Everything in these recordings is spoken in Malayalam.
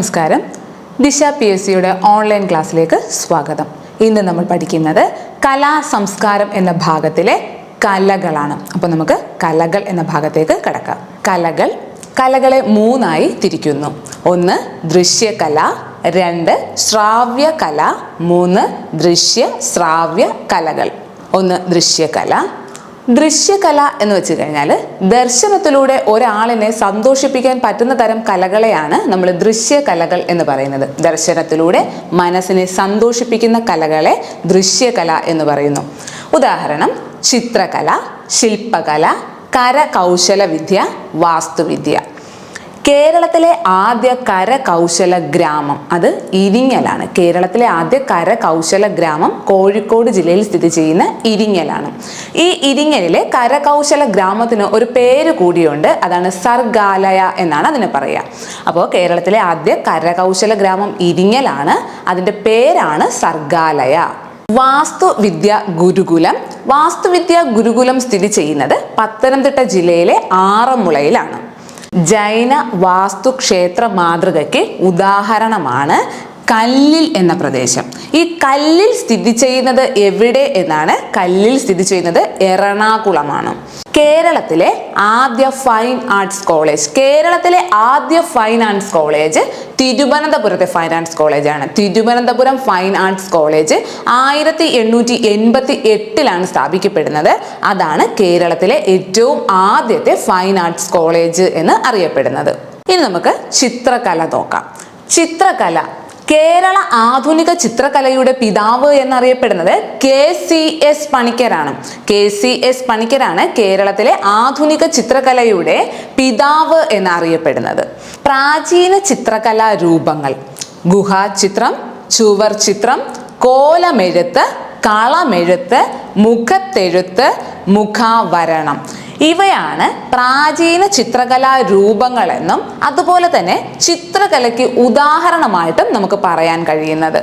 നമസ്കാരം. ദിശ പി എസ് സിയുടെ ഓൺലൈൻ ക്ലാസ്സിലേക്ക് സ്വാഗതം. ഇന്ന് നമ്മൾ പഠിക്കുന്നത് കലാ സംസ്കാരം എന്ന ഭാഗത്തിലെ കലകളാണ്. അപ്പോൾ നമുക്ക് കലകൾ എന്ന ഭാഗത്തേക്ക് കിടക്കാം. കലകൾ കലകളെ മൂന്നായി തിരിക്കുന്നു. ഒന്ന് ദൃശ്യകല രണ്ട് ശ്രാവ്യ കല മൂന്ന് ദൃശ്യ ശ്രാവ്യ കലകൾ ഒന്ന് ദൃശ്യകല ദൃശ്യകല എന്ന് വെച്ച് കഴിഞ്ഞാൽ ദർശനത്തിലൂടെ ഒരാളിനെ സന്തോഷിപ്പിക്കാൻ പറ്റുന്ന തരം കലകളെയാണ് നമ്മൾ ദൃശ്യകലകൾ എന്ന് പറയുന്നത്. ദർശനത്തിലൂടെ മനസ്സിനെ സന്തോഷിപ്പിക്കുന്ന കലകളെ ദൃശ്യകല എന്ന് പറയുന്നു. ഉദാഹരണം ചിത്രകല ശില്പകല കരകൗശല വിദ്യ വാസ്തുവിദ്യ. കേരളത്തിലെ ആദ്യ കരകൗശല ഗ്രാമം അത് ഇരിങ്ങലാണ്. കേരളത്തിലെ ആദ്യ കരകൗശല ഗ്രാമം കോഴിക്കോട് ജില്ലയിൽ സ്ഥിതി ചെയ്യുന്ന ഇരിങ്ങലാണ്. ഈ ഇരിങ്ങലിലെ കരകൗശല ഗ്രാമത്തിന് ഒരു പേര് കൂടിയുണ്ട്. അതാണ് സർഗാലയ എന്നാണ് അതിനെ പറയുക അപ്പോൾ കേരളത്തിലെ ആദ്യ കരകൗശല ഗ്രാമം ഇരിങ്ങലാണ്. അതിന്റെ പേരാണ് സർഗാലയ. വാസ്തുവിദ്യ ഗുരുകുലം. വാസ്തുവിദ്യ ഗുരുകുലം സ്ഥിതി ചെയ്യുന്നത് പത്തനംതിട്ട ജില്ലയിലെ ആറന്മുളയിലാണ്. ജൈന വാസ്തുക്ഷേത്ര മാതൃകയ്ക്ക് ഉദാഹരണമാണ് കല്ലിൽ എന്ന പ്രദേശം. ഈ കല്ലിൽ സ്ഥിതി ചെയ്യുന്നത് എവിടെ എന്നാണ്? കല്ലിൽ സ്ഥിതി ചെയ്യുന്നത് എറണാകുളമാണ്. കേരളത്തിലെ ആദ്യ ഫൈൻ ആർട്സ് കോളേജ് കേരളത്തിലെ ആദ്യ ഫൈൻ ആർട്സ് കോളേജ് തിരുവനന്തപുരത്തെ ഫൈൻ ആർട്സ് കോളേജാണ്. തിരുവനന്തപുരം ഫൈൻ ആർട്സ് കോളേജ് ആയിരത്തി എണ്ണൂറ്റി എൺപത്തി എട്ടിലാണ് സ്ഥാപിക്കപ്പെടുന്നത്. അതാണ് കേരളത്തിലെ ഏറ്റവും ആദ്യത്തെ ഫൈൻ ആർട്സ് കോളേജ് എന്ന് അറിയപ്പെടുന്നത്. ഇനി നമുക്ക് ചിത്രകല നോക്കാം. ചിത്രകല കേരള ആധുനിക ചിത്രകലയുടെ പിതാവ് എന്നറിയപ്പെടുന്നത് കെ സി എസ് പണിക്കരാണ്. കെ സി എസ് പണിക്കരാണ് കേരളത്തിലെ ആധുനിക ചിത്രകലയുടെ പിതാവ് എന്നറിയപ്പെടുന്നത്. പ്രാചീന ചിത്രകലാ രൂപങ്ങൾ ഗുഹാചിത്രം ചുവർ ചിത്രം കോലമെഴുത്ത് കളമെഴുത്ത് മുഖത്തെഴുത്ത് മുഖാവരണം. ഇവയാണ് പ്രാചീന ചിത്രകലാ രൂപങ്ങളെന്നും അതുപോലെ തന്നെ ചിത്രകലയ്ക്ക് ഉദാഹരണമായിട്ടും നമുക്ക് പറയാൻ കഴിയുന്നത്.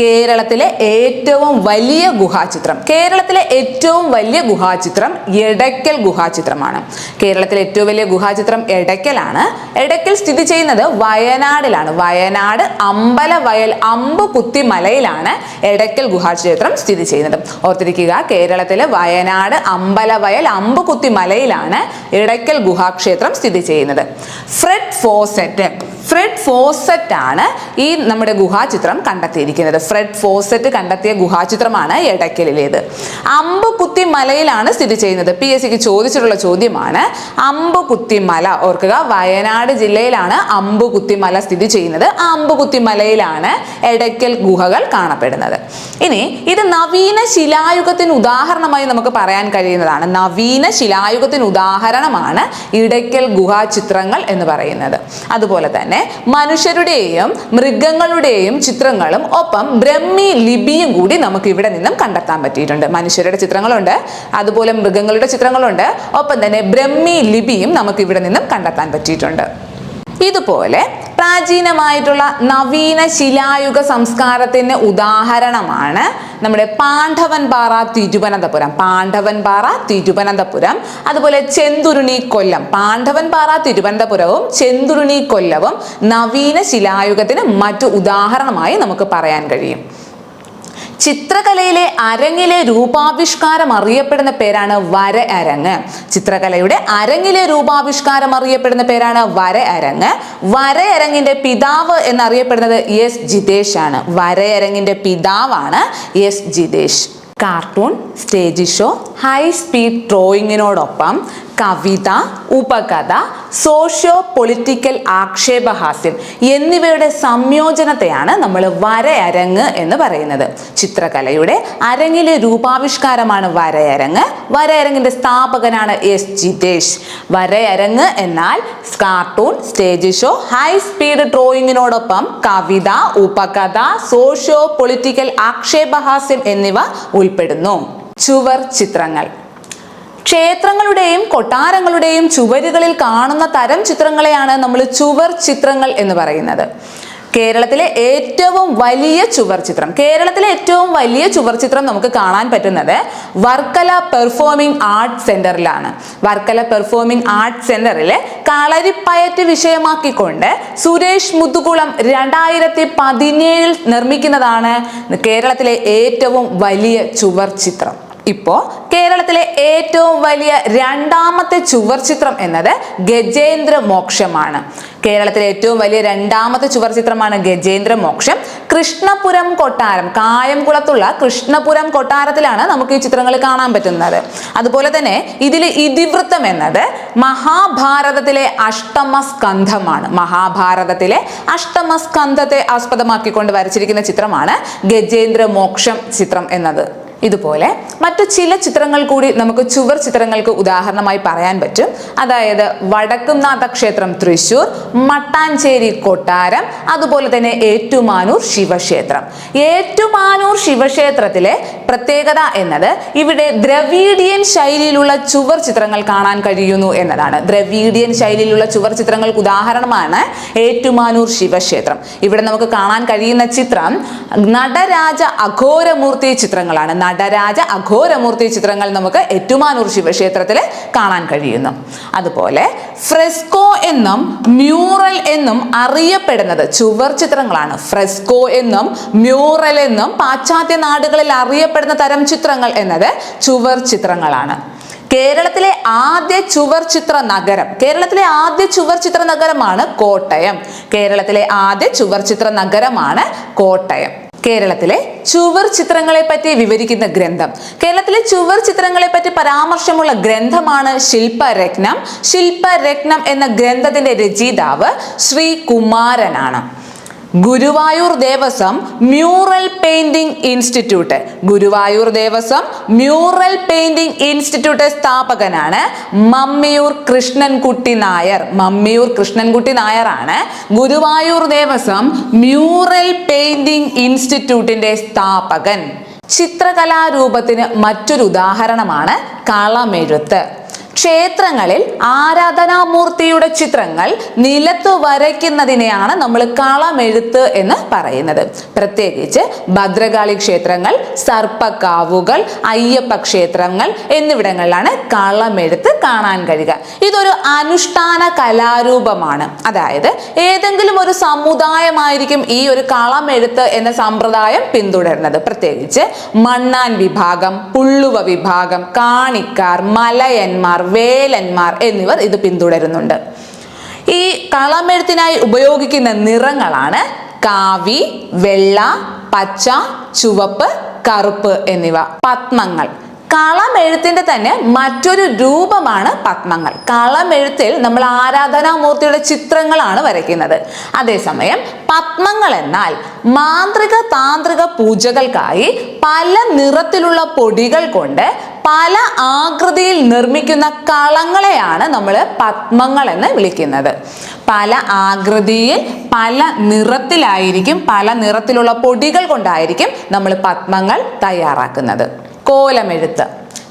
കേരളത്തിലെ ഏറ്റവും വലിയ ഗുഹാചിത്രം. കേരളത്തിലെ ഏറ്റവും വലിയ ഗുഹാചിത്രം എടയ്ക്കൽ ഗുഹാചിത്രമാണ്. കേരളത്തിലെ ഏറ്റവും വലിയ ഗുഹാചിത്രം എടയ്ക്കലാണ്. എടയ്ക്കൽ സ്ഥിതി ചെയ്യുന്നത് വയനാടിലാണ്. വയനാട് അമ്പലവയൽ അമ്പുകുത്തി മലയിലാണ് എടയ്ക്കൽ ഗുഹാചിത്രം സ്ഥിതി ചെയ്യുന്നത്. ഓർത്തിരിക്കുക കേരളത്തിലെ വയനാട് അമ്പലവയൽ അമ്പുകുത്തി മലയിലാണ് എടയ്ക്കൽ ഗുഹാക്ഷേത്രം സ്ഥിതി ചെയ്യുന്നത്. ഫ്രെഡ് ഫോസെറ്റ് ഫ്രെഡ് ഫോസെറ്റ് ആണ് ഈ നമ്മുടെ ഗുഹാചിത്രം കണ്ടെത്തിയിരിക്കുന്നത്. ഫ്രെഡ് ഫോസെറ്റ് കണ്ടെത്തിയ ഗുഹാചിത്രമാണ് എടക്കലിലേത്. അമ്പുകുത്തി മലയിലാണ് സ്ഥിതി ചെയ്യുന്നത്. പി എസ് സിക്ക് ചോദിച്ചിട്ടുള്ള ചോദ്യമാണ് അമ്പുകുത്തി മല ഓർക്കുക. വയനാട് ജില്ലയിലാണ് അമ്പുകുത്തി മല സ്ഥിതി ചെയ്യുന്നത്. ആ അമ്പുകുത്തി മലയിലാണ് എടയ്ക്കൽ ഗുഹകൾ കാണപ്പെടുന്നത്. ഇനി ഇത് നവീന ശിലായുഗത്തിന് ഉദാഹരണമായി നമുക്ക് പറയാൻ കഴിയുന്നതാണ്. നവീന ശിലായുഗത്തിന് ഉദാഹരണമാണ് ഇടയ്ക്കൽ ഗുഹാചിത്രങ്ങൾ എന്ന് പറയുന്നത്. അതുപോലെ തന്നെ മനുഷ്യരുടെയും മൃഗങ്ങളുടെയും ചിത്രങ്ങളും ഒപ്പം ബ്രഹ്മി ലിപിയും കൂടി നമുക്ക് ഇവിടെ നിന്നും കണ്ടെത്താൻ പറ്റിയിട്ടുണ്ട്. മനുഷ്യരുടെ ചിത്രങ്ങളുണ്ട് അതുപോലെ മൃഗങ്ങളുടെ ചിത്രങ്ങളുണ്ട്. ഒപ്പം തന്നെ ബ്രഹ്മി ലിപിയും നമുക്ക് ഇവിടെ നിന്നും കണ്ടെത്താൻ പറ്റിയിട്ടുണ്ട്. ഇതുപോലെ പ്രാചീനമായിട്ടുള്ള നവീന ശിലായുഗ സംസ്കാരത്തിന് ഉദാഹരണമാണ് നമ്മുടെ പാണ്ഡവൻപാറ തിരുവനന്തപുരം. പാണ്ഡവൻപാറ തിരുവനന്തപുരം. അതുപോലെ ചെന്തുരുണി കൊല്ലം. പാണ്ഡവൻപാറ തിരുവനന്തപുരവും ചെന്തുരുണി കൊല്ലവും നവീന ശിലായുഗത്തിന് മറ്റു ഉദാഹരണമായി നമുക്ക് പറയാൻ കഴിയും. ചിത്രകലയിലെ അരങ്ങിലെ രൂപാവിഷ്കാരം അറിയപ്പെടുന്ന പേരാണ് വര അരങ്ങ്. ചിത്രകലയുടെ അരങ്ങിലെ രൂപാവിഷ്കാരം അറിയപ്പെടുന്ന പേരാണ് വര അരങ്ങ്. വരയരങ്ങിന്റെ പിതാവ് എന്നറിയപ്പെടുന്നത് എസ് ജിതേഷ് ആണ്. വരയരങ്ങിന്റെ പിതാവാണ് S Jitesh. Cartoon stage show high speed ഡ്രോയിങ്ങിനോടൊപ്പം കവിത ഉപകഥ സോഷ്യോ പൊളിറ്റിക്കൽ ആക്ഷേപഹാസ്യം എന്നിവയുടെ സംയോജനത്തെയാണ് നമ്മൾ വരയരങ്ങ് എന്ന് പറയുന്നത്. ചിത്രകലയുടെ അരങ്ങിലെ രൂപാവിഷ്കാരമാണ് വരയരങ്ങ്. വരയരങ്ങിന്റെ സ്ഥാപകനാണ് എസ് ജിതേഷ്. വരയരങ്ങ് എന്നാൽ cartoon stage show high speed ഡ്രോയിങ്ങിനോടൊപ്പം കവിത ഉപകഥ സോഷ്യോ പൊളിറ്റിക്കൽ ആക്ഷേപഹാസ്യം എന്നിവ ഉൾപ്പെടുന്നു. ചുവർ ചിത്രങ്ങൾ. ക്ഷേത്രങ്ങളുടെയും കൊട്ടാരങ്ങളുടെയും ചുവരുകളിൽ കാണുന്ന തരം ചിത്രങ്ങളെയാണ് നമ്മൾ ചുവർ ചിത്രങ്ങൾ എന്ന് പറയുന്നത്. കേരളത്തിലെ ഏറ്റവും വലിയ ചുവർ ചിത്രം. കേരളത്തിലെ ഏറ്റവും വലിയ ചുവർ ചിത്രം നമുക്ക് കാണാൻ പറ്റുന്നത് വർക്കല പെർഫോമിംഗ് ആർട്ട് സെന്ററിലാണ്. വർക്കല പെർഫോമിംഗ് ആർട്ട് സെന്ററിൽ കളരിപ്പയറ്റ് വിഷയമാക്കിക്കൊണ്ട് സുരേഷ് മുത്തുകുളം രണ്ടായിരത്തി പതിനേഴിൽ നിർമ്മിക്കുന്നതാണ് കേരളത്തിലെ ഏറ്റവും വലിയ ചുവർ ചിത്രം ഇപ്പോ കേരളത്തിലെ ഏറ്റവും വലിയ രണ്ടാമത്തെ ചുവർ ചിത്രം എന്നത് ഗജേന്ദ്ര മോക്ഷമാണ്. കേരളത്തിലെ ഏറ്റവും വലിയ രണ്ടാമത്തെ ചുവർ ചിത്രമാണ് ഗജേന്ദ്ര മോക്ഷം. കൃഷ്ണപുരം കൊട്ടാരം കായംകുളത്തുള്ള കൃഷ്ണപുരം കൊട്ടാരത്തിലാണ് നമുക്ക് ഈ ചിത്രങ്ങൾ കാണാൻ പറ്റുന്നത്. അതുപോലെ തന്നെ ഇതിൽ ഇതിവൃത്തം എന്നത് മഹാഭാരതത്തിലെ അഷ്ടമ സ്കന്ധമാണ്. മഹാഭാരതത്തിലെ അഷ്ടമ സ്കന്ധത്തെ ആസ്പദമാക്കിക്കൊണ്ട് വരച്ചിരിക്കുന്ന ചിത്രമാണ് ഗജേന്ദ്ര മോക്ഷം ചിത്രം എന്നത്. ഇതുപോലെ മറ്റു ചില ചിത്രങ്ങൾ കൂടി നമുക്ക് ചുവർ ചിത്രങ്ങൾക്ക് ഉദാഹരണമായി പറയാൻ പറ്റും. അതായത് വടക്കുംനാഥ ക്ഷേത്രം തൃശൂർ മട്ടാഞ്ചേരി കൊട്ടാരം അതുപോലെ തന്നെ ഏറ്റുമാനൂർ ശിവക്ഷേത്രം. ഏറ്റുമാനൂർ ശിവക്ഷേത്രത്തിലെ പ്രത്യേകത എന്നത് ഇവിടെ ദ്രവീഡിയൻ ശൈലിയിലുള്ള ചുവർ ചിത്രങ്ങൾ കാണാൻ കഴിയുന്നു എന്നതാണ്. ദ്രവീഡിയൻ ശൈലിയിലുള്ള ചുവർ ചിത്രങ്ങൾക്ക് ഉദാഹരണമാണ് ഏറ്റുമാനൂർ ശിവക്ഷേത്രം. ഇവിടെ നമുക്ക് കാണാൻ കഴിയുന്ന ചിത്രം നടരാജ അഘോരമൂർത്തി ചിത്രങ്ങളാണ്. നടരാജ അഘോരമൂർത്തി ചിത്രങ്ങൾ നമുക്ക് എറ്റുമാനൂർ ശിവക്ഷേത്രത്തിൽ കാണാൻ കഴിയുന്നു. അതുപോലെ ഫ്രെസ്കോ എന്നും മ്യൂറൽ എന്നും അറിയപ്പെടുന്നത് ചുവർ ചിത്രങ്ങളാണ്. ഫ്രെസ്കോ എന്നും മ്യൂറൽ എന്നും പാശ്ചാത്യ നാടുകളിൽ അറിയപ്പെടുന്ന തരം ചിത്രങ്ങൾ എന്നത് ചുവർ ചിത്രങ്ങളാണ്. കേരളത്തിലെ ആദ്യ ചുവർ ചിത്ര നഗരം കേരളത്തിലെ ആദ്യ ചുവർ ചിത്ര നഗരമാണ് കോട്ടയം. കേരളത്തിലെ ആദ്യ ചുവർ ചിത്ര നഗരമാണ് കോട്ടയം. കേരളത്തിലെ ചുവർ ചിത്രങ്ങളെ പറ്റി വിവരിക്കുന്ന ഗ്രന്ഥം. കേരളത്തിലെ ചുവർ ചിത്രങ്ങളെ പറ്റി പരാമർശമുള്ള ഗ്രന്ഥമാണ് ശില്പരത്നം. ശില്പരത്നം എന്ന ഗ്രന്ഥത്തിന്റെ രചയിതാവ് Shri കുമാരനാണ്. Guruvayur Devaswom mural painting institute. Guruvayur Devaswom mural painting institute സ്ഥാപകനാണ് Mammiyur Krishnankutty Nair. Mammiyur Krishnankutty നായരാണ് ഗുരുവായൂർ ദേവസ്വം മ്യൂറൽ പെയിന്റിംഗ് ഇൻസ്റ്റിറ്റ്യൂട്ടിന്റെ സ്ഥാപകൻ. ചിത്രകലാരൂപത്തിന് മറ്റൊരു ഉദാഹരണമാണ് കളമെഴുത്ത്. ക്ഷേത്രങ്ങളിൽ ആരാധനാമൂർത്തിയുടെ ചിത്രങ്ങൾ നിലത്ത് വരയ്ക്കുന്നതിനെയാണ് നമ്മൾ കളമെഴുത്ത് എന്ന് പറയുന്നത്. പ്രത്യേകിച്ച് ഭദ്രകാളി ക്ഷേത്രങ്ങൾ സർപ്പക്കാവുകൾ അയ്യപ്പ ക്ഷേത്രങ്ങൾ എന്നിവിടങ്ങളിലാണ് കളമെഴുത്ത് കാണാൻ കഴിയുക. ഇതൊരു അനുഷ്ഠാന കലാരൂപമാണ്. അതായത് ഏതെങ്കിലും ഒരു സമുദായമായിരിക്കും ഈ ഒരു കളമെഴുത്ത് എന്ന സമ്പ്രദായം പിന്തുടരുന്നത്. പ്രത്യേകിച്ച് മണ്ണാൻ വിഭാഗം പുള്ളുവ വിഭാഗം കാണിക്കാർ മലയന്മാർ വേലന്മാർ എന്നിവർ ഇത് പിന്തുടരുന്നുണ്ട്. ഈ കളമെഴുത്തിനായി ഉപയോഗിക്കുന്ന നിറങ്ങളാണ് കാവി വെള്ള പച്ച ചുവപ്പ് കറുപ്പ് എന്നിവ. പത്മങ്ങൾ. കളമെഴുത്തിന്റെ തന്നെ മറ്റൊരു രൂപമാണ് പത്മങ്ങൾ. കളമെഴുത്തിൽ നമ്മൾ ആരാധനാമൂർത്തിയുടെ ചിത്രങ്ങളാണ് വരയ്ക്കുന്നത്. അതേസമയം പത്മങ്ങൾ എന്നാൽ മാന്ത്രിക താന്ത്രിക പൂജകൾക്കായി പല നിറത്തിലുള്ള പൊടികൾ കൊണ്ട് പല ആകൃതിയിൽ നിർമ്മിക്കുന്ന കളങ്ങളെയാണ് നമ്മൾ പത്മങ്ങൾ എന്ന് വിളിക്കുന്നത്. പല ആകൃതിയിൽ പല നിറത്തിലായിരിക്കും പല നിറത്തിലുള്ള പൊടികൾ കൊണ്ടായിരിക്കും നമ്മൾ പത്മങ്ങൾ തയ്യാറാക്കുന്നത്. കോലമെഴുത്ത്.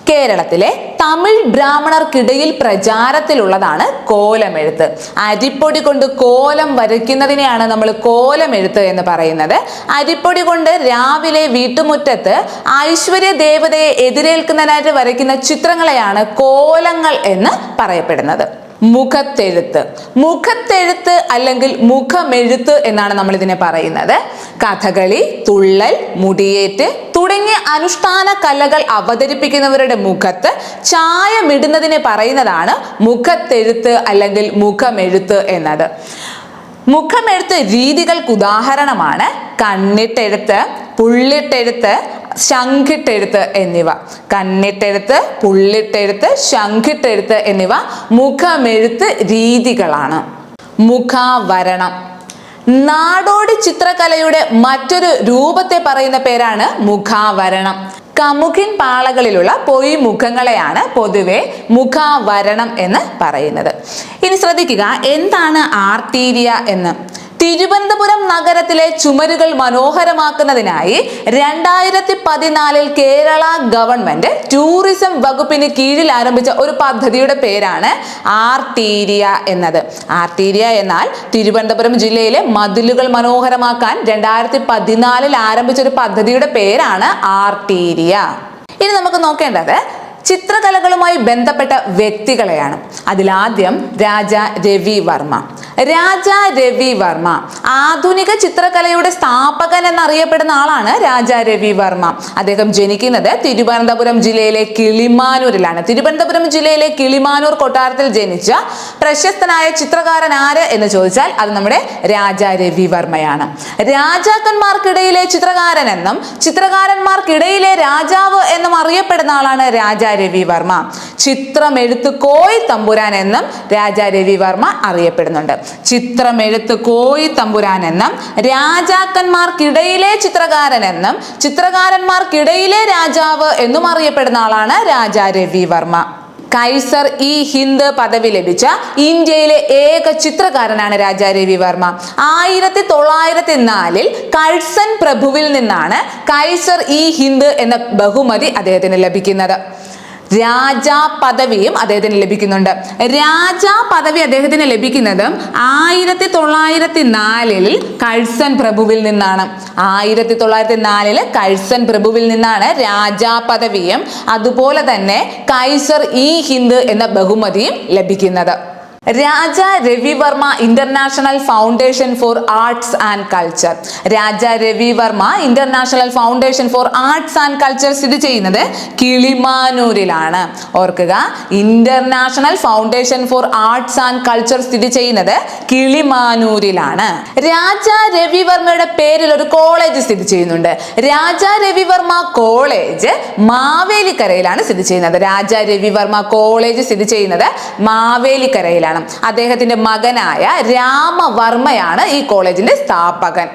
കേരളത്തിലെ തമിഴ് ബ്രാഹ്മണർക്കിടയിൽ പ്രചാരത്തിലുള്ളതാണ് കോലമെഴുത്ത്. അരിപ്പൊടി കൊണ്ട് കോലം വരയ്ക്കുന്നതിനെയാണ് നമ്മൾ കോലമെഴുത്ത് എന്ന് പറയുന്നത്. അരിപ്പൊടി കൊണ്ട് രാവിലെ വീട്ടുമുറ്റത്ത് ഐശ്വര്യ ദേവതയെ എതിരേൽക്കുന്നതിനായിട്ട് വരയ്ക്കുന്ന ചിത്രങ്ങളെയാണ് കോലങ്ങൾ എന്ന് പറയപ്പെടുന്നത്. മുഖത്തെഴുത്ത്. മുഖത്തെഴുത്ത് അല്ലെങ്കിൽ മുഖമെഴുത്ത് എന്നാണ് നമ്മൾ ഇതിനെ പറയുന്നത്. കഥകളി തുള്ളൽ മുടിയേറ്റ് തുടങ്ങിയ അനുഷ്ഠാന കലകൾ അവതരിപ്പിക്കുന്നവരുടെ മുഖത്ത് ചായമിടുന്നതിനെ പറയുന്നതാണ് മുഖത്തെഴുത്ത് അല്ലെങ്കിൽ മുഖമെഴുത്ത് എന്നത്. മുഖമെഴുത്ത് രീതികൾക്ക് ഉദാഹരണമാണ് കണ്ണിട്ടെഴുത്ത് പുള്ളിട്ടെഴുത്ത് ശംഖിട്ടെഴുത്ത് എന്നിവ. കണ്ണിട്ടെഴുത്ത് പുള്ളിട്ടെഴുത്ത് ശംഖിട്ടെഴുത്ത് എന്നിവ മുഖമെഴുത്ത് രീതികളാണ്. മുഖാവരണം. നാടോടി ചിത്രകലയുടെ മറ്റൊരു രൂപത്തെ പറയുന്ന പേരാണ് മുഖാവരണം. കമുകിൻ പാളകളിലുള്ള പൊയ് മുഖങ്ങളെയാണ് പൊതുവെ മുഖാവരണം എന്ന് പറയുന്നത്. ഇനി ശ്രദ്ധിക്കുക എന്താണ് ആർട്ടീരിയ എന്ന്? തിരുവനന്തപുരം നഗരത്തിലെ ചുമരുകൾ മനോഹരമാക്കുന്നതിനായി രണ്ടായിരത്തി പതിനാലിൽ കേരള ഗവൺമെന്റ് ടൂറിസം വകുപ്പിന് കീഴിൽ ആരംഭിച്ച ഒരു പദ്ധതിയുടെ പേരാണ് ആർത്തീരിയ എന്നത്. ആർത്തീരിയ എന്നാൽ തിരുവനന്തപുരം ജില്ലയിലെ മതിലുകൾ മനോഹരമാക്കാൻ രണ്ടായിരത്തി പതിനാലിൽ ആരംഭിച്ച ഒരു പദ്ധതിയുടെ പേരാണ് ആർത്തീരിയ. ഇനി നമുക്ക് നോക്കേണ്ടത് ചിത്രകലകളുമായി ബന്ധപ്പെട്ട വ്യക്തികളെയാണ്. അതിലാദ്യം രാജ രവി വർമ്മ. രാജ രവി വർമ്മ ആധുനിക ചിത്രകലയുടെ സ്ഥാപകൻ എന്നറിയപ്പെടുന്ന ആളാണ് രാജ രവി വർമ്മ. അദ്ദേഹം ജനിക്കുന്നത് തിരുവനന്തപുരം ജില്ലയിലെ കിളിമാനൂരിലാണ്. തിരുവനന്തപുരം ജില്ലയിലെ കിളിമാനൂർ കൊട്ടാരത്തിൽ ജനിച്ച പ്രശസ്തനായ ചിത്രകാരൻ ആര് എന്ന് ചോദിച്ചാൽ അത് നമ്മുടെ രാജ രവി വർമ്മയാണ്. രാജാക്കന്മാർക്കിടയിലെ ചിത്രകാരൻ എന്നും ചിത്രകാരന്മാർക്കിടയിലെ രാജാവ് എന്നും അറിയപ്പെടുന്ന ആളാണ് രാജ രവി വർമ്മ. ചിത്രമെഴുത്ത് കോയി തമ്പുരാൻ എന്നും രാജാ രവി വർമ്മ അറിയപ്പെടുന്നുണ്ട്. ചിത്രമെഴുത്ത് കോയി തമ്പുരാൻ എന്നും രാജാക്കന്മാർക്കിടയിലെ ചിത്രകാരൻ എന്നും ചിത്രകാരന്മാർക്കിടയിലെ രാജാവ് എന്നും അറിയപ്പെടുന്ന ആളാണ് രാജാ രവി വർമ്മ. കൈസർ ഇ ഹിന്ദ് പദവി ലഭിച്ച ഇന്ത്യയിലെ ഏക ചിത്രകാരനാണ് രാജാ രവി വർമ്മ. ആയിരത്തി തൊള്ളായിരത്തി നാലിൽ കഴ്സൻ പ്രഭുവിൽ നിന്നാണ് കൈസർ ഇ ഹിന്ദ് എന്ന ബഹുമതി അദ്ദേഹത്തിന് ലഭിക്കുന്നത്. രാജാ പദവിയും അദ്ദേഹത്തിന് ലഭിക്കുന്നുണ്ട്. രാജാ പദവി അദ്ദേഹത്തിന് ലഭിക്കുന്നത് ആയിരത്തി തൊള്ളായിരത്തി നാലിൽ കഴ്സൺ പ്രഭുവിൽ നിന്നാണ്. ആയിരത്തി തൊള്ളായിരത്തി നാലിൽ കഴ്സൺ പ്രഭുവിൽ നിന്നാണ് രാജാ പദവിയും അതുപോലെ തന്നെ കൈസർ ഇ ഹിന്ദ് എന്ന ബഹുമതിയും ലഭിക്കുന്നത്. Raja Ravivarma international foundation for arts and culture Raja Ravivarma international foundation for arts and culture സ്ഥിതി ചെയ്യുന്നത് കിളിമാനൂരിലാണ്. ഓർക്കുക international foundation for arts and culture സ്ഥിതി ചെയ്യുന്നത് കിളിമാനൂരിലാണ്. രാജ രവിവർമ്മയുടെ പേരിൽ ഒരു കോളേജ് സ്ഥിതി ചെയ്യുന്നുണ്ട്. രാജ രവിവർമ്മ കോളേജ് മാവേലിക്കരയിലാണ് സ്ഥിതി ചെയ്യുന്നത്. രാജ രവിവർമ്മ കോളേജ് സ്ഥിതി ചെയ്യുന്നത് മാവേലിക്കരയിലാണ്. അദ്ദേഹത്തിന്റെ മകനായ രാമവർമ്മയാണ് ഈ കോളേജിന്റെ സ്ഥാപകൻ.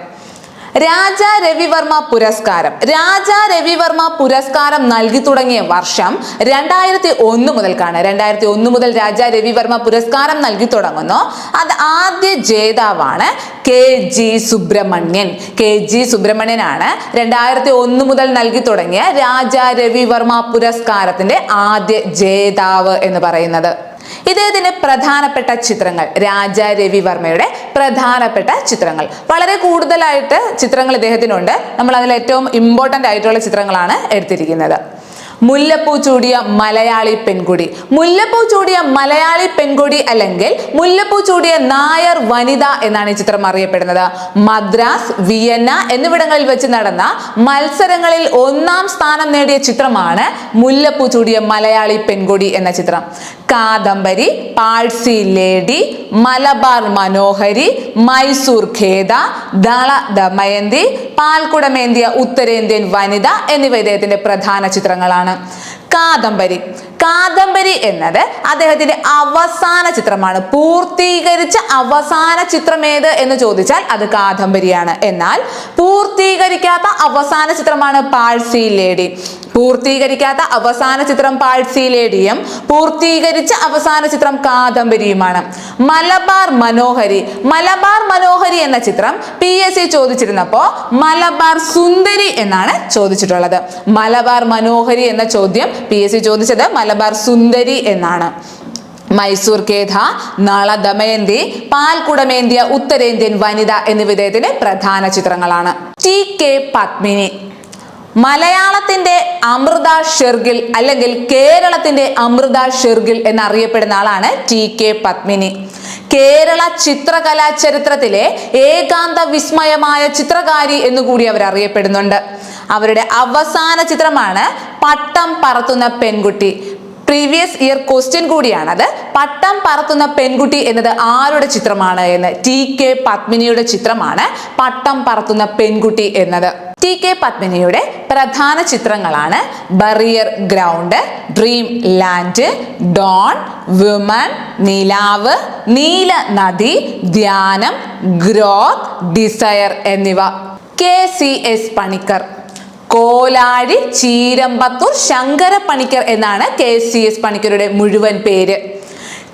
രാജ രവിവർമ്മ പുരസ്കാരം. രാജ രവിവർമ്മ പുരസ്കാരം നൽകി തുടങ്ങിയ വർഷം രണ്ടായിരത്തി ഒന്ന് മുതൽക്കാണ്. രണ്ടായിരത്തി ഒന്ന് മുതൽ രാജ രവിവർമ്മ പുരസ്കാരം നൽകി തുടങ്ങുന്നു. അത് ആദ്യ ജേതാവാണ് K G Subramanian. K G സുബ്രഹ്മണ്യനാണ് രണ്ടായിരത്തി ഒന്ന് മുതൽ നൽകി തുടങ്ങിയ രാജ രവിവർമ്മ പുരസ്കാരത്തിന്റെ ആദ്യ ജേതാവ് എന്ന് പറയുന്നത്. ഇദ്ദേഹത്തിന്റെ പ്രധാനപ്പെട്ട ചിത്രങ്ങൾ രാജ രവിവർമ്മയുടെ പ്രധാനപ്പെട്ട ചിത്രങ്ങൾ. വളരെ കൂടുതലായിട്ട് ചിത്രങ്ങൾ ഇദ്ദേഹത്തിനുണ്ട്. നമ്മൾ അതിൽ ഏറ്റവും ഇമ്പോർട്ടന്റ് ആയിട്ടുള്ള ചിത്രങ്ങളാണ് എടുത്തിരിക്കുന്നത്. മുല്ലപ്പൂ ചൂടിയ മലയാളി പെൺകുടി. മുല്ലപ്പൂ ചൂടിയ മലയാളി പെൺകുടി അല്ലെങ്കിൽ മുല്ലപ്പൂ ചൂടിയ നായർ വനിത എന്നാണ് ഈ ചിത്രം അറിയപ്പെടുന്നത്. മദ്രാസ് വിയന്ന എന്നിവിടങ്ങളിൽ വെച്ച് നടന്ന മത്സരങ്ങളിൽ ഒന്നാം സ്ഥാനം നേടിയ ചിത്രമാണ് മുല്ലപ്പൂ ചൂടിയ മലയാളി പെൺകുടി എന്ന ചിത്രം. കാദംബരി പാഴ്സി ലേഡി മലബാർ മനോഹരി മൈസൂർ ഖേദ ദള ദമയന്തി പാൽക്കുടമേന്തിയ ഉത്തരേന്ത്യൻ വനിത എന്നിവ ഇദ്ദേഹത്തിന്റെ പ്രധാന ചിത്രങ്ങളാണ്. 嗯。കാദംബരി. കാദംബരി എന്നത് അദ്ദേഹത്തിന്റെ അവസാന ചിത്രമാണ്. പൂർത്തീകരിച്ച അവസാന ചിത്രം ഏത് എന്ന് ചോദിച്ചാൽ അത് കാദംബരിയാണ്. എന്നാൽ പൂർത്തീകരിക്കാത്ത അവസാന ചിത്രമാണ് പാഴ്സി ലേഡി. പൂർത്തീകരിക്കാത്ത അവസാന ചിത്രം പാഴ്സി ലേഡിയും പൂർത്തീകരിച്ച അവസാന ചിത്രം കാദംബരിയുമാണ്. മലബാർ മനോഹരി. മലബാർ മനോഹരി എന്ന ചിത്രം പി എസ് സി ചോദിച്ചിരുന്നപ്പോ മലബാർ സുന്ദരി എന്നാണ് ചോദിച്ചിട്ടുള്ളത്. മലബാർ മനോഹരി എന്ന ചോദ്യം പി എസ് സി ചോദിച്ചത് മലബാർ സുന്ദരി എന്നാണ്. മൈസൂർ കേധ നാള ദമയന്തി പാൽക്കുടമേന്ത്യ ഉത്തരേന്ത്യൻ വനിത എന്നിവ ഇദ്ദേഹത്തിന്റെ പ്രധാന ചിത്രങ്ങളാണ്. T K Padmini. മലയാളത്തിന്റെ അമൃത ഷെർഗിൽ അല്ലെങ്കിൽ കേരളത്തിന്റെ അമൃത ഷെർഗിൽ എന്നറിയപ്പെടുന്ന ആളാണ് ടി കെ പത്മിനി. കേരള ചിത്രകലാ ചരിത്രത്തിലെ ഏകാന്ത വിസ്മയമായ ചിത്രകാരി എന്നുകൂടി അവർ അറിയപ്പെടുന്നുണ്ട് അവരുടെ അവസാന ചിത്രമാണ് പട്ടം പറത്തുന്ന പെൺകുട്ടി. പ്രീവിയസ് ഇയർ ക്വസ്റ്റ്യൻ കൂടിയാണത്. പട്ടം പറത്തുന്ന പെൺകുട്ടി എന്നത് ആരുടെ ചിത്രമാണ് എന്ന്. ടി കെ പത്മിനിയുടെ ചിത്രമാണ് പട്ടം പറത്തുന്ന പെൺകുട്ടി എന്നത്. ടി കെ പത്മിനിയുടെ പ്രധാന ചിത്രങ്ങളാണ് burial ground dream land dawn woman നിലാവ് നീല നദി ധ്യാനം ഗ്രോത്ത് ഡിസയർ എന്നിവ. K C S Panicker Kolazhi Cheerampathur Shankara Panicker എന്നാണ് കെ സി എസ് പണിക്കരുടെ മുഴുവൻ പേര്.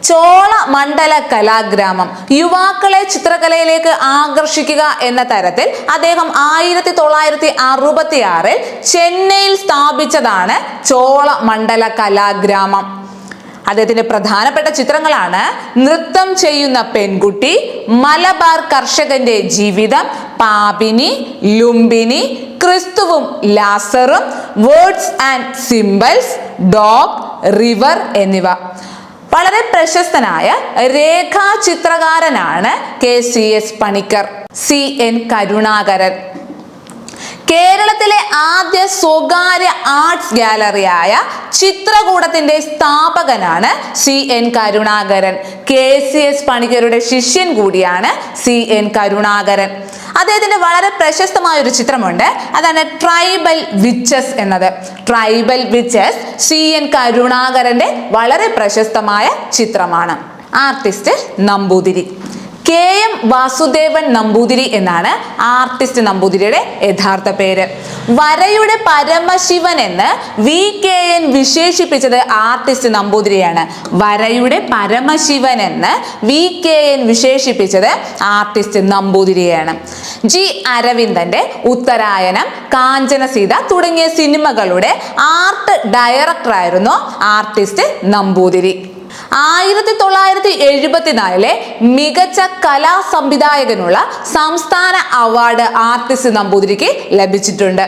ചോള മണ്ഡല കലാഗ്രാമം. യുവാക്കളെ ചിത്രകലയിലേക്ക് ആകർഷിക്കുക എന്ന തരത്തിൽ അദ്ദേഹം ആയിരത്തി തൊള്ളായിരത്തി അറുപത്തി ആറിൽ ചെന്നൈയിൽ സ്ഥാപിച്ചതാണ് ചോള മണ്ഡല കലാഗ്രാമം. അദ്ദേഹത്തിന്റെ പ്രധാനപ്പെട്ട ചിത്രങ്ങളാണ് നൃത്തം ചെയ്യുന്ന പെൺകുട്ടി മലബാർ കർഷകന്റെ ജീവിതം പാപിനി ലുംബിനി ക്രിസ്തുവും ലാസറും words and symbols dog river എന്നിവ. വളരെ പ്രശസ്തനായ രേഖാചിത്രകാരനാണ് K C S Panicker C N Karunakaran. കേരളത്തിലെ ആദ്യ സ്വകാര്യ ആർട്സ് ഗാലറിയായ ചിത്രകൂടത്തിന്റെ സ്ഥാപകനാണ് C N Karunakaran. K C S പണിക്കരുടെ ശിഷ്യൻ കൂടിയാണ് സി എൻ കരുണാകരൻ. അദ്ദേഹത്തിന്റെ വളരെ പ്രശസ്തമായ ഒരു ചിത്രമുണ്ട്. അതാണ് ട്രൈബൽ വിച്ചസ് എന്നത്. ട്രൈബൽ വിച്ചസ് സി എൻ കരുണാകരന്റെ വളരെ പ്രശസ്തമായ ചിത്രമാണ്. Artist Namboothiri. K M Vasudevan Namboothiri എന്നാണ് ആർട്ടിസ്റ്റ് നമ്പൂതിരിയുടെ യഥാർത്ഥ പേര്. വരയുടെ പരമശിവൻ എന്ന് വി കെ എൻ വിശേഷിപ്പിച്ചത് ആർട്ടിസ്റ്റ് നമ്പൂതിരിയാണ്. വരയുടെ പരമശിവൻ എന്ന് വി കെ എൻ വിശേഷിപ്പിച്ചത് ആർട്ടിസ്റ്റ് നമ്പൂതിരിയാണ്. ജി അരവിന്ദന്റെ ഉത്തരായനം കാഞ്ചനസീത തുടങ്ങിയ സിനിമകളുടെ ആർട്ട് ഡയറക്ടറായിരുന്നു ആർട്ടിസ്റ്റ് നമ്പൂതിരി. ആയിരത്തി തൊള്ളായിരത്തി എഴുപത്തിനാലിലെ മികച്ച കലാ സംവിധായകനുള്ള സംസ്ഥാന അവാർഡ് ആർട്ടിസ്റ്റ് നമ്പൂതിരിക്ക് ലഭിച്ചിട്ടുണ്ട്.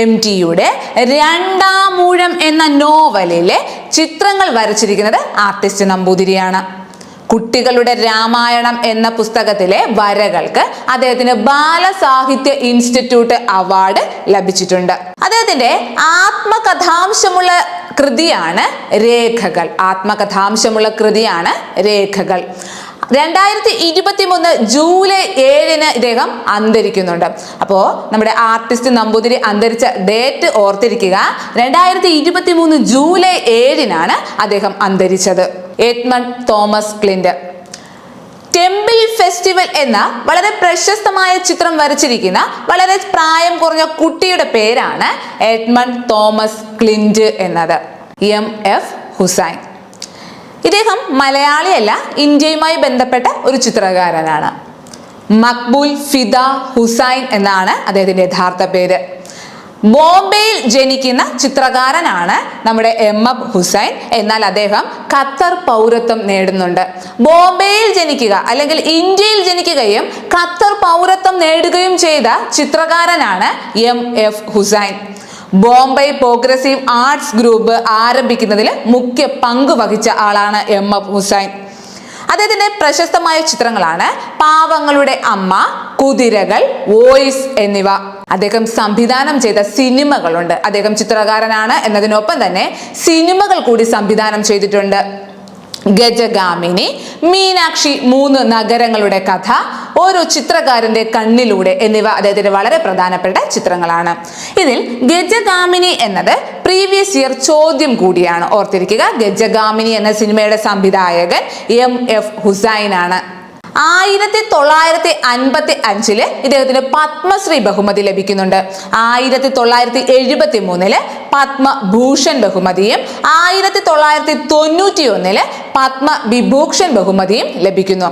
എം ടിയുടെ രണ്ടാമൂഴം എന്ന നോവലിലെ ചിത്രങ്ങൾ വരച്ചിരിക്കുന്നത് ആർട്ടിസ്റ്റ് നമ്പൂതിരിയാണ്. കുട്ടികളുടെ രാമായണം എന്ന പുസ്തകത്തിലെ വരകൾക്ക് അദ്ദേഹത്തിന് ബാലസാഹിത്യ ഇൻസ്റ്റിറ്റ്യൂട്ട് അവാർഡ് ലഭിച്ചിട്ടുണ്ട്. അദ്ദേഹത്തിന്റെ ആത്മകഥാംശമുള്ള കൃതിയാണ് രേഖകൾ. ആത്മകഥാംശമുള്ള കൃതിയാണ് രേഖകൾ. രണ്ടായിരത്തി ഇരുപത്തി മൂന്ന് ജൂലൈ ഏഴിന് ഇദ്ദേഹം അന്തരിക്കുന്നുണ്ട്. അപ്പോൾ നമ്മുടെ ആർട്ടിസ്റ്റ് നമ്പൂതിരി അന്തരിച്ച ഡേറ്റ് ഓർത്തിരിക്കുക. രണ്ടായിരത്തി ഇരുപത്തി മൂന്ന് ജൂലൈ ഏഴിനാണ് അദ്ദേഹം അന്തരിച്ചത്. Edmund Thomas Clint temple festival എന്ന വളരെ പ്രശസ്തമായ ചിത്രം വരച്ചിരിക്കുന്ന വളരെ പ്രായം കുറഞ്ഞ കുട്ടിയുടെ പേരാണ് എഡ്മണ്ട് തോമസ് ക്ലിൻഡ് എന്നത്. എം. എഫ്. ഹുസൈൻ. ഇദ്ദേഹം മലയാളിയല്ല ഇന്ത്യയുമായി ബന്ധപ്പെട്ട ഒരു ചിത്രകാരനാണ്. മക്ബൂൽ ഫിദ ഹുസൈൻ എന്നാണ് അദ്ദേഹത്തിന്റെ യഥാർത്ഥ പേര്. ബോംബെയിൽ ജനിക്കുന്ന ചിത്രകാരനാണ് നമ്മുടെ എം എഫ് ഹുസൈൻ. എന്നാൽ അദ്ദേഹം ഖത്തർ പൗരത്വം നേടുന്നുണ്ട്. ബോംബെയിൽ ജനിക്കുക അല്ലെങ്കിൽ ഇന്ത്യയിൽ ജനിക്കുകയും ഖത്തർ പൗരത്വം നേടുകയും ചെയ്ത ചിത്രകാരനാണ് M F Hussain. Bombay progressive arts group ആരംഭിക്കുന്നതിൽ മുഖ്യ പങ്ക് വഹിച്ച ആളാണ് എം എഫ് ഹുസൈൻ. അദ്ദേഹത്തിന്റെ പ്രശസ്തമായ ചിത്രങ്ങളാണ് പാവങ്ങളുടെ അമ്മ കുതിരകൾ വോയിസ് എന്നിവ. അദ്ദേഹം സംവിധാനം ചെയ്ത സിനിമകളുണ്ട്. അദ്ദേഹം ചിത്രകാരനാണ് എന്നതിനൊപ്പം തന്നെ സിനിമകൾ കൂടി സംവിധാനം ചെയ്തിട്ടുണ്ട്. ഗജഗാമിനി മീനാക്ഷി മൂന്ന് നഗരങ്ങളുടെ കഥ ഓരോ ചിത്രകാരന്റെ കണ്ണിലൂടെ എന്നിവ അദ്ദേഹത്തിന്റെ വളരെ പ്രധാനപ്പെട്ട ചിത്രങ്ങളാണ്. ഇതിൽ ഗജഗാമിനി എന്നത് പ്രീവിയസ് ഇയർ ചോദ്യം കൂടിയാണ്. ഓർത്തിരിക്കുക ഗജഗാമിനി എന്ന സിനിമയുടെ സംവിധായകൻ എം എഫ് ഹുസൈൻ ആണ് ആയിരത്തി തൊള്ളായിരത്തി അൻപത്തി അഞ്ചിൽ ഇദ്ദേഹത്തിന് പത്മശ്രീ ബഹുമതി ലഭിക്കുന്നുണ്ട്. ആയിരത്തി തൊള്ളായിരത്തി എഴുപത്തി മൂന്നിൽ പത്മഭൂഷൺ ബഹുമതിയും ആയിരത്തി തൊള്ളായിരത്തി തൊണ്ണൂറ്റി ഒന്നിൽ പത്മവിഭൂഷൺ ബഹുമതിയും ലഭിക്കുന്നു.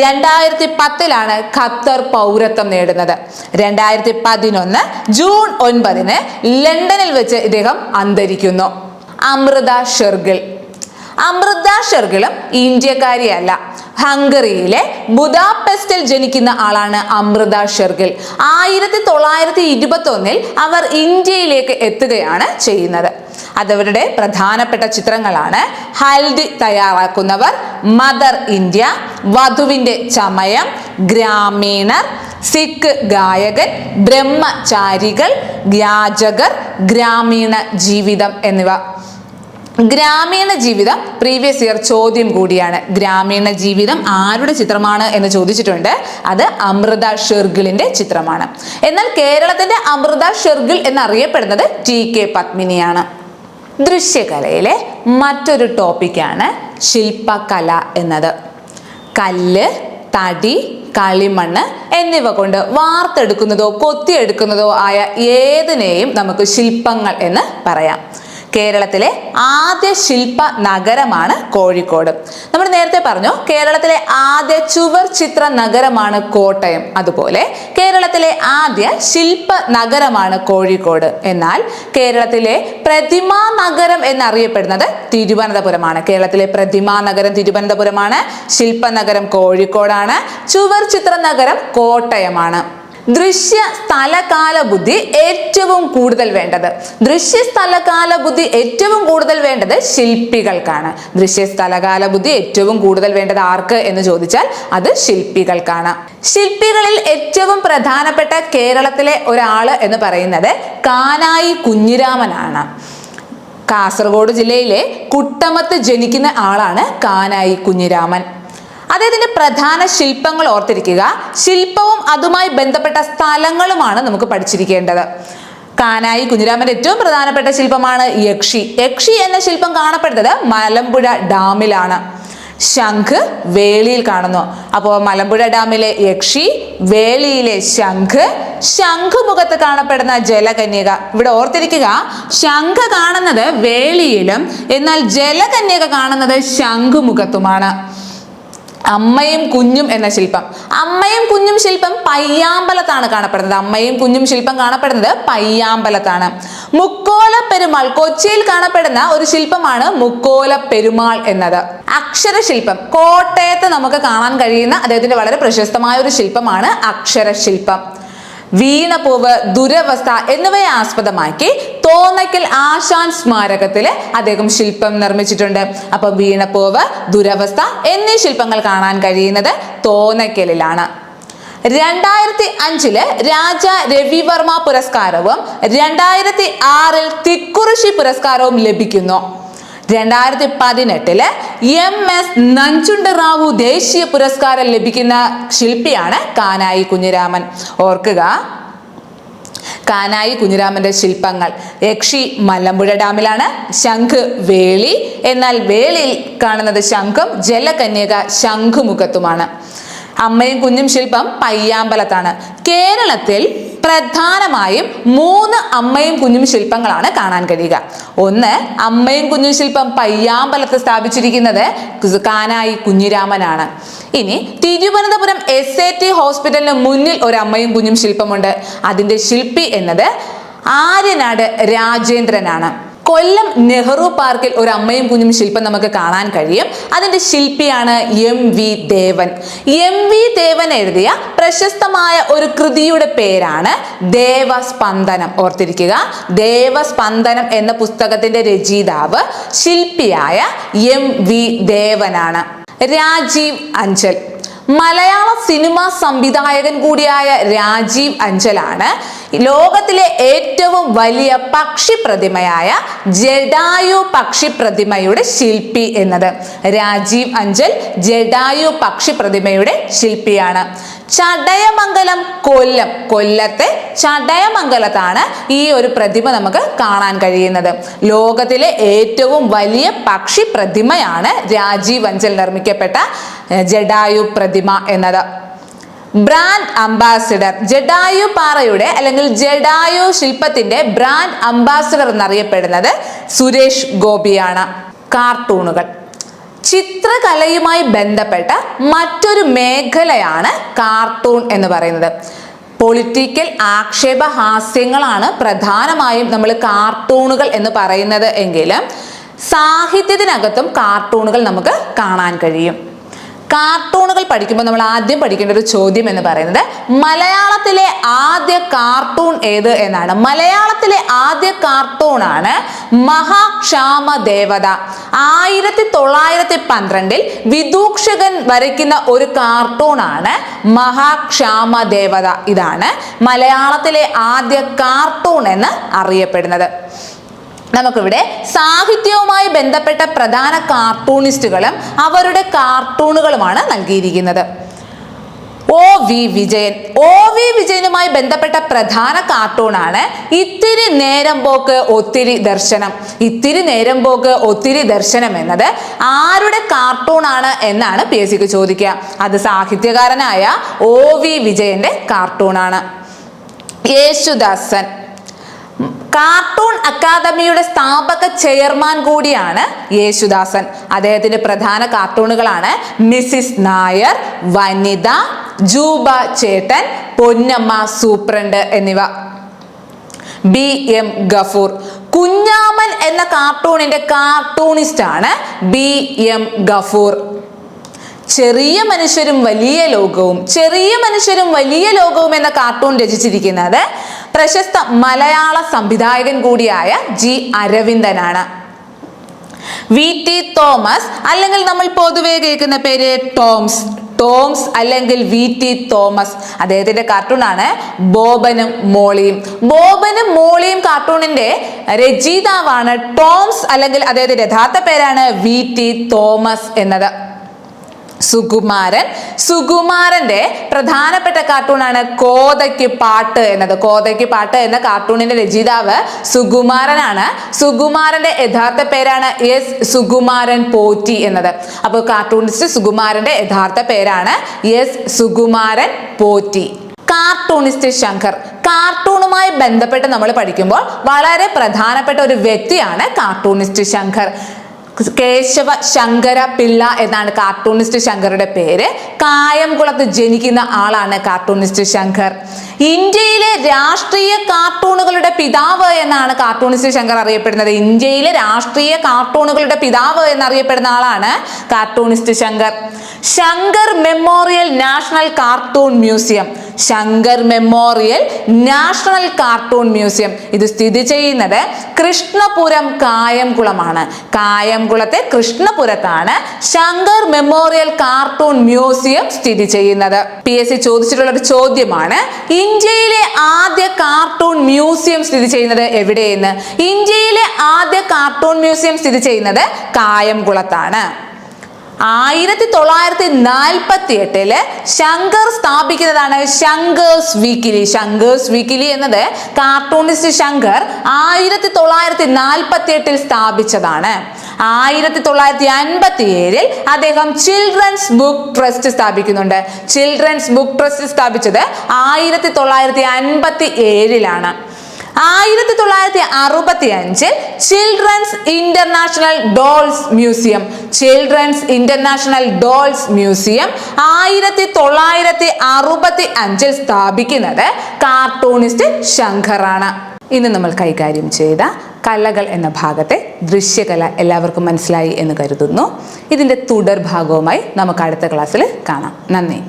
രണ്ടായിരത്തി പത്തിലാണ് ഖത്തർ പൗരത്വം നേടുന്നത്. രണ്ടായിരത്തി പതിനൊന്ന് ജൂൺ ഒൻപതിന് ലണ്ടനിൽ വെച്ച് ഇദ്ദേഹം അന്തരിക്കുന്നു. അമൃത ഷെർഗിൾ അമൃത ഷെർഗിളും ഇന്ത്യക്കാരിയല്ല. ഹംഗറിയിലെ ബുദാപെസ്റ്റിൽ ജനിക്കുന്ന ആളാണ് അമൃത ഷെർഗിൽ. ആയിരത്തി തൊള്ളായിരത്തി ഇരുപത്തി ഒന്നിൽ അവർ ഇന്ത്യയിലേക്ക് എത്തുകയാണ് ചെയ്യുന്നത്. അതവരുടെ പ്രധാനപ്പെട്ട ചിത്രങ്ങളാണ് ഹൽദി തയ്യാറാക്കുന്നവർ മദർ ഇന്ത്യ വധുവിന്റെ ചമയം ഗ്രാമീണർ സിഖ് ഗായകൻ ബ്രഹ്മചാരികൾ യാചകർ ഗ്രാമീണ ജീവിതം എന്നിവ. ഗ്രാമീണ ജീവിതം പ്രീവിയസ് ഇയർ ചോദ്യം കൂടിയാണ്. ഗ്രാമീണ ജീവിതം ആരുടെ ചിത്രമാണ് എന്ന് ചോദിച്ചിട്ടുണ്ട്. അത് അമൃത ഷെർഗിളിന്റെ ചിത്രമാണ്. എന്നാൽ കേരളത്തിന്റെ അമൃത ഷെർഗിൾ എന്നറിയപ്പെടുന്നത് ടി കെ പത്മിനിയാണ്. ദൃശ്യകലയിലെ മറ്റൊരു ടോപ്പിക്കാണ് ശില്പകല എന്നത്. കല്ല് തടി കളിമണ്ണ് എന്നിവ കൊണ്ട് വാർത്തെടുക്കുന്നതോ കൊത്തിയെടുക്കുന്നതോ ആയ ഏതിനെയും നമുക്ക് ശില്പങ്ങൾ എന്ന് പറയാം. കേരളത്തിലെ ആദ്യ ശില്പ നഗരമാണ് കോഴിക്കോട്. നമ്മൾ നേരത്തെ പറഞ്ഞു കേരളത്തിലെ ആദ്യ ചുവർ ചിത്ര നഗരമാണ് കോട്ടയം. അതുപോലെ കേരളത്തിലെ ആദ്യ ശില്പ നഗരമാണ് കോഴിക്കോട്. എന്നാൽ കേരളത്തിലെ പ്രതിമാ നഗരം എന്നറിയപ്പെടുന്നത് തിരുവനന്തപുരമാണ്. കേരളത്തിലെ പ്രതിമാ നഗരം തിരുവനന്തപുരമാണ് ശില്പനഗരം കോഴിക്കോടാണ് ചുവർ ചിത്ര നഗരം കോട്ടയമാണ്. ദൃശ്യ സ്ഥലകാല ബുദ്ധി ഏറ്റവും കൂടുതൽ വേണ്ടത്. ദൃശ്യ സ്ഥലകാല ബുദ്ധി ഏറ്റവും കൂടുതൽ വേണ്ടത് ശില്പികൾക്കാണ്. ദൃശ്യ സ്ഥലകാല ബുദ്ധി ഏറ്റവും കൂടുതൽ വേണ്ടത് ആർക്ക് എന്ന് ചോദിച്ചാൽ അത് ശില്പികൾക്കാണ്. ശില്പികളിൽ ഏറ്റവും പ്രധാനപ്പെട്ട കേരളത്തിലെ ഒരാൾ എന്ന് പറയുന്നത് കാനായി കുഞ്ഞിരാമനാണ്. കാസർഗോഡ് ജില്ലയിലെ കുട്ടമത്ത് ജനിക്കുന്ന ആളാണ് കാനായി കുഞ്ഞിരാമൻ. അദ്ദേഹത്തിന്റെ പ്രധാന ശില്പങ്ങൾ ഓർത്തിരിക്കുക. ശില്പവും അതുമായി ബന്ധപ്പെട്ട സ്ഥലങ്ങളുമാണ് നമുക്ക് പഠിച്ചിരിക്കേണ്ടത്. കാനായി കുഞ്ഞിരാമന്റെ ഏറ്റവും പ്രധാനപ്പെട്ട ശില്പമാണ് യക്ഷി. യക്ഷി എന്ന ശില്പം കാണപ്പെടുന്നത് മലമ്പുഴ ഡാമിലാണ്. ശംഖ് വേളിയിൽ കാണുന്നു. അപ്പോൾ മലമ്പുഴ ഡാമിലെ യക്ഷി വേളിയിലെ ശംഖ് ശംഖുമുഖത്ത് കാണപ്പെടുന്ന ജലകന്യക. ഇവിടെ ഓർത്തിരിക്കുക ശംഖ് കാണുന്നത് വേളിയിലും എന്നാൽ ജലകന്യക കാണുന്നത് ശംഖുമുഖത്തുമാണ് അമ്മയും കുഞ്ഞും എന്ന ശില്പം. അമ്മയും കുഞ്ഞും ശില്പം പയ്യാമ്പലത്താണ് കാണപ്പെടുന്നത്. അമ്മയും കുഞ്ഞും ശില്പം കാണപ്പെടുന്നത് പയ്യാമ്പലത്താണ്. മുക്കോല പെരുമാൾ കൊച്ചിയിൽ കാണപ്പെടുന്ന ഒരു ശില്പമാണ് മുക്കോല പെരുമാൾ എന്നത്. അക്ഷരശില്പം കോട്ടയത്ത് നമുക്ക് കാണാൻ കഴിയുന്ന അദ്ദേഹത്തിന്റെ വളരെ പ്രശസ്തമായ ഒരു ശില്പമാണ് അക്ഷരശില്പം. വീണപൂവ് ദുരവസ്ഥ എന്നിവയെ ആസ്പദമാക്കി തോന്നയ്ക്കൽ ആശാൻ സ്മാരകത്തിൽ അദ്ദേഹം ശില്പം നിർമ്മിച്ചിട്ടുണ്ട്. അപ്പൊ വീണപൂവ് ദുരവസ്ഥ എന്നീ ശില്പങ്ങൾ കാണാൻ കഴിയുന്നത് തോന്നയ്ക്കലിലാണ്. രണ്ടായിരത്തി അഞ്ചിൽ രാജ രവിവർമ്മ പുരസ്കാരവും രണ്ടായിരത്തി ആറിൽ തിക്കുറിശി പുരസ്കാരവും ലഭിക്കുന്നു. രണ്ടായിരത്തി പതിനെട്ടിൽ എം എസ് നഞ്ചുണ്ടറാവു ദേശീയ പുരസ്കാരം ലഭിക്കുന്ന ശില്പിയാണ് കാനായി കുഞ്ഞിരാമൻ. ഓർക്കുക കാനായി കുഞ്ഞിരാമന്റെ ശില്പങ്ങൾ യക്ഷി മലമ്പുഴ ഡാമിലാണ് ശംഖ് വേളി എന്നാൽ വേളിയിൽ കാണുന്നത് ശംഖും ജലകന്യക ശംഖുമുഖത്തുമാണ്. അമ്മയും കുഞ്ഞും ശില്പം പയ്യാമ്പലത്താണ്. കേരളത്തിൽ പ്രധാനമായും മൂന്ന് അമ്മയും കുഞ്ഞും ശില്പങ്ങളാണ് കാണാൻ കഴിയുക. ഒന്ന് അമ്മയും കുഞ്ഞും ശില്പം പയ്യാമ്പലത്ത് സ്ഥാപിച്ചിരിക്കുന്നത് കാനായി കുഞ്ഞിരാമനാണ്. ഇനി തിരുവനന്തപുരം എസ് എ ടി ഹോസ്പിറ്റലിന് മുന്നിൽ ഒരു അമ്മയും കുഞ്ഞും ശില്പമുണ്ട്. അതിന്റെ ശില്പി എന്നത് ആര്യനാട് രാജേന്ദ്രനാണ്. കൊല്ലം നെഹ്റു പാർക്കിൽ ഒരു അമ്മയും കുഞ്ഞും ശില്പം നമുക്ക് കാണാൻ കഴിയും. അതിന്റെ ശില്പിയാണ് M V Devan. M V Devan എഴുതിയ പ്രശസ്തമായ ഒരു കൃതിയുടെ പേരാണ് ദേവസ്പന്ദനം. ഓർത്തിരിക്കുക ദേവസ്പന്ദനം എന്ന പുസ്തകത്തിന്റെ രചയിതാവ് ശില്പിയായ എം വി ദേവനാണ്. രാജീവ് അഞ്ചൽ. മലയാള സിനിമാ സംവിധായകൻ കൂടിയായ രാജീവ് അഞ്ചലാണ് ലോകത്തിലെ ഏറ്റവും വലിയ പക്ഷി പ്രതിമയായ ജഡായു പക്ഷി പ്രതിമയുടെ ശില്പി എന്നത് രാജീവ് അഞ്ചൽ ജഡായു പക്ഷി പ്രതിമയുടെ ശില്പിയാണ്. ചടയമംഗലം കൊല്ലം കൊല്ലത്തെ ചടയമംഗലത്താണ് ഈ ഒരു പ്രതിമ നമുക്ക് കാണാൻ കഴിയുന്നത്. ലോകത്തിലെ ഏറ്റവും വലിയ പക്ഷി പ്രതിമയാണ് രാജീവ് അഞ്ചൽ നിർമ്മിക്കപ്പെട്ട ജഡായു പ്രതിമ എന്നത്. Brand ambassador. ജഡായു പാറയുടെ അല്ലെങ്കിൽ ജഡായു ശില്പത്തിന്റെ ബ്രാൻഡ് അംബാസിഡർ എന്നറിയപ്പെടുന്നത് സുരേഷ് ഗോപിയാണ്. കാർട്ടൂണുകൾ. ചിത്രകലയുമായി ബന്ധപ്പെട്ട മറ്റൊരു മേഖലയാണ് കാർട്ടൂൺ എന്ന് പറയുന്നത്. പൊളിറ്റിക്കൽ ആക്ഷേപഹാസ്യങ്ങളാണ് പ്രധാനമായും നമ്മൾ കാർട്ടൂണുകൾ എന്ന് പറയുന്നത് എങ്കിലും സാഹിത്യത്തിനകത്തും കാർട്ടൂണുകൾ നമുക്ക് കാണാൻ കഴിയും. കാർട്ടൂണുകൾ പഠിക്കുമ്പോൾ നമ്മൾ ആദ്യം പഠിക്കേണ്ട ഒരു ചോദ്യം എന്ന് പറയുന്നത് മലയാളത്തിലെ ആദ്യ കാർട്ടൂൺ ഏത് എന്നാണ്. മലയാളത്തിലെ ആദ്യ കാർട്ടൂണാണ് മഹാക്ഷാമ ദേവത ആയിരത്തി തൊള്ളായിരത്തി പന്ത്രണ്ടിൽ വിദൂക്ഷകൻ വരയ്ക്കുന്ന ഒരു കാർട്ടൂണാണ് മഹാക്ഷാമ ദേവത ഇതാണ് മലയാളത്തിലെ ആദ്യ കാർട്ടൂൺ എന്ന് അറിയപ്പെടുന്നത്. നമുക്കിവിടെ സാഹിത്യവുമായി ബന്ധപ്പെട്ട പ്രധാന കാർട്ടൂണിസ്റ്റുകളും അവരുടെ കാർട്ടൂണുകളുമാണ് നൽകിയിരിക്കുന്നത്. O V Vijayan. O V വിജയനുമായി ബന്ധപ്പെട്ട പ്രധാന കാർട്ടൂണാണ് ഇത്തിരി നേരം പോക്ക് ഒത്തിരി ദർശനം. ഇത്തിരി നേരം പോക്ക് ഒത്തിരി ദർശനം എന്നത് ആരുടെ കാർട്ടൂണാണ് എന്നാണ് പി എസ് സിക്ക് ചോദിക്കുക. അത് സാഹിത്യകാരനായ ഒ വി വിജയന്റെ കാർട്ടൂണാണ്. യേശുദാസൻ. കാർട്ടൂൺ അക്കാദമിയുടെ സ്ഥാപക ചെയർമാൻ കൂടിയാണ് യേശുദാസൻ. അദ്ദേഹത്തിന്റെ പ്രധാന കാർട്ടൂണുകളാണ് മിസിസ് നായർ വനിത ജൂബ ചേട്ടൻ പൊന്നമ്മ സൂപ്രണ്ട് എന്നിവ. B M Gafoor. കുഞ്ഞാമൻ എന്ന കാർട്ടൂണിന്റെ കാർട്ടൂണിസ്റ്റ് ആണ് ബി എം ഗഫൂർ. ചെറിയ മനുഷ്യരും വലിയ ലോകവും ചെറിയ മനുഷ്യരും വലിയ ലോകവും എന്ന കാർട്ടൂൺ രചിച്ചിരിക്കുന്നത് പ്രശസ്ത മലയാള സംവിധായകൻ കൂടിയായ ജി അരവിന്ദനാണ്. വി ടി തോമസ് അല്ലെങ്കിൽ നമ്മൾ പൊതുവേ കേൾക്കുന്ന പേര് ടോംസ്. ടോംസ് അല്ലെങ്കിൽ വി ടി തോമസ്. അദ്ദേഹത്തിന്റെ കാർട്ടൂണാണ് ബോബനും മോളിയും. ബോബനും മോളിയും കാർട്ടൂണിന്റെ രചയിതാവാണ് ടോംസ് അല്ലെങ്കിൽ അദ്ദേഹത്തിന്റെ യഥാർത്ഥ പേരാണ് വി ടി തോമസ് എന്നത്. സുകുമാരൻ. സുകുമാരന്റെ പ്രധാനപ്പെട്ട കാർട്ടൂണാണ് കോതയ്ക്ക് പാട്ട് എന്നത്. കോതയ്ക്ക് പാട്ട് എന്ന കാർട്ടൂണിന്റെ രചയിതാവ് സുകുമാരനാണ്. സുകുമാരന്റെ യഥാർത്ഥ പേരാണ് എസ് സുകുമാരൻ പോറ്റി എന്നത്. അപ്പോൾ കാർട്ടൂണിസ്റ്റ് സുകുമാരന്റെ യഥാർത്ഥ പേരാണ് എസ് സുകുമാരൻ പോറ്റി. കാർട്ടൂണിസ്റ്റ് ശങ്കർ. കാർട്ടൂണുമായി ബന്ധപ്പെട്ട് നമ്മൾ പഠിക്കുമ്പോൾ വളരെ പ്രധാനപ്പെട്ട ഒരു വ്യക്തിയാണ് കാർട്ടൂണിസ്റ്റ് ശങ്കർ. കേശവ ശങ്കര പിള്ള എന്നാണ് കാർട്ടൂണിസ്റ്റ് ശങ്കറുടെ പേര്. കായംകുളത്ത് ജനിക്കുന്ന ആളാണ് കാർട്ടൂണിസ്റ്റ് ശങ്കർ. ഇന്ത്യയിലെ രാഷ്ട്രീയ കാർട്ടൂണുകളുടെ പിതാവ് എന്നാണ് കാർട്ടൂണിസ്റ്റ് ശങ്കർ അറിയപ്പെടുന്നത്. ഇന്ത്യയിലെ രാഷ്ട്രീയ കാർട്ടൂണുകളുടെ പിതാവ് എന്നറിയപ്പെടുന്ന ആളാണ് cartoonist Shankar. Shankar memorial national cartoon museum Shankar memorial national cartoon museum. ഇത് സ്ഥിതി ചെയ്യുന്നത് കൃഷ്ണപുരം കായംകുളമാണ്. കായംകുളത്തെ കൃഷ്ണപുരത്താണ് ശങ്കർ മെമ്മോറിയൽ കാർട്ടൂൺ മ്യൂസിയം സ്ഥിതി ചെയ്യുന്നത്. പി എസ് സി ചോദിച്ചിട്ടുള്ള ഒരു ചോദ്യമാണ് ഇന്ത്യയിലെ ആദ്യ കാർട്ടൂൺ മ്യൂസിയം സ്ഥിതി ചെയ്യുന്നത് എവിടെയെന്ന്? ഇന്ത്യയിലെ ആദ്യ കാർട്ടൂൺ മ്യൂസിയം സ്ഥിതി ചെയ്യുന്നത് കായംകുളത്താണ്. ആയിരത്തി തൊള്ളായിരത്തി നാൽപ്പത്തി എട്ടിൽ ശങ്കർ സ്ഥാപിക്കുന്നതാണ് ശങ്കേഴ്സ് വീക്കിലി. ശങ്കേഴ്സ് വീക്കിലി എന്നത് കാർട്ടൂണിസ്റ്റ് ശങ്കർ ആയിരത്തി തൊള്ളായിരത്തി നാൽപ്പത്തി എട്ടിൽ സ്ഥാപിച്ചതാണ്. ആയിരത്തി തൊള്ളായിരത്തി അൻപത്തി ഏഴിൽ അദ്ദേഹം ചിൽഡ്രൻസ് ബുക്ക് ട്രസ്റ്റ് സ്ഥാപിക്കുന്നുണ്ട്. ചിൽഡ്രൻസ് ബുക്ക് ട്രസ്റ്റ് സ്ഥാപിച്ചത് ആയിരത്തി തൊള്ളായിരത്തി അൻപത്തി ഏഴിലാണ് ആയിരത്തി തൊള്ളായിരത്തി അറുപത്തി അഞ്ചിൽ children's international dolls museum children's international dolls museum ആയിരത്തി തൊള്ളായിരത്തി അറുപത്തി അഞ്ചിൽ സ്ഥാപിക്കുന്നത് കാർട്ടൂണിസ്റ്റ് ശങ്കറാണ്. ഇന്ന് നമ്മൾ കൈകാര്യം ചെയ്ത കലകൾ എന്ന ഭാഗത്തെ ദൃശ്യകല എല്ലാവർക്കും മനസ്സിലായി എന്ന് കരുതുന്നു. ഇതിന്റെ തുടർ ഭാഗവുമായി നമുക്ക് അടുത്ത ക്ലാസ്സിൽ കാണാം. നന്ദി.